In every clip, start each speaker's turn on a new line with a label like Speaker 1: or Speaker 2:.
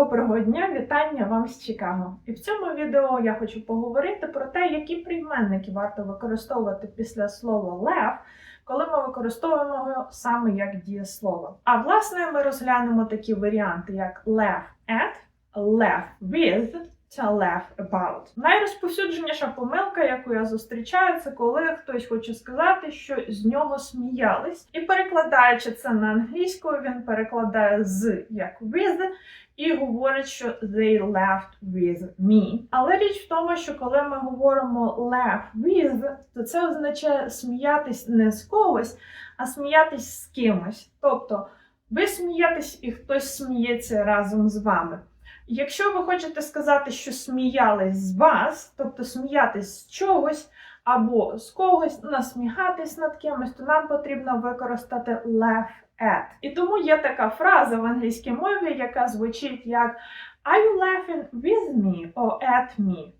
Speaker 1: Доброго дня, вітання вам з Чикаго. І в цьому відео я хочу поговорити про те, які прийменники варто використовувати після слова лев, коли ми використовуємо його саме як дієслово. А власне ми розглянемо такі варіанти, як лев at, лев with та laugh about. Найрозповсюдженіша помилка, яку я зустрічаю, це коли хтось хоче сказати, що з нього сміялись. І перекладаючи це на англійську, він перекладає з як with і говорить, що they laughed with me. Але річ в тому, що коли ми говоримо laugh with, то це означає сміятись не з когось, а сміятись з кимось. Тобто ви смієтесь і хтось сміється разом з вами. Якщо ви хочете сказати, що сміялись з вас, тобто сміятись з чогось або з когось, насміхатись над кимось, то нам потрібно використати laugh at. І тому є така фраза в англійській мові, яка звучить як Are you laughing with me or at me?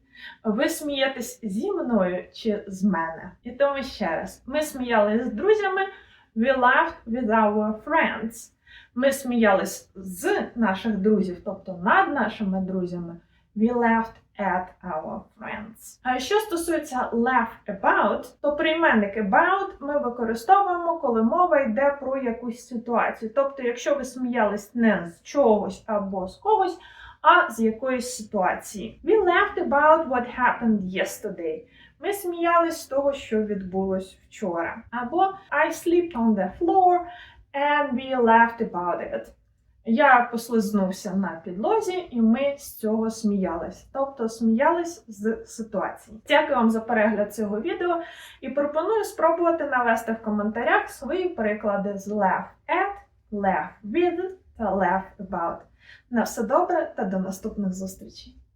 Speaker 1: Ви смієтесь зі мною чи з мене? І тому ще раз: ми сміялись з друзями, we laughed with our friends. Ми сміялись з наших друзів, тобто над нашими друзями. We laughed at our friends. А що стосується laugh about, то прийменник about ми використовуємо, коли мова йде про якусь ситуацію. Тобто, якщо ви сміялись не з чогось або з когось, а з якоїсь ситуації. We laughed about what happened yesterday. Ми сміялись з того, що відбулось вчора. Або I slept on the floor and we laughed about it. Я послизнувся на підлозі, і ми з цього сміялись. Тобто сміялись з ситуації. Дякую вам за перегляд цього відео і пропоную спробувати навести в коментарях свої приклади з laugh at, laugh with та laugh about. На все добре та до наступних зустрічей!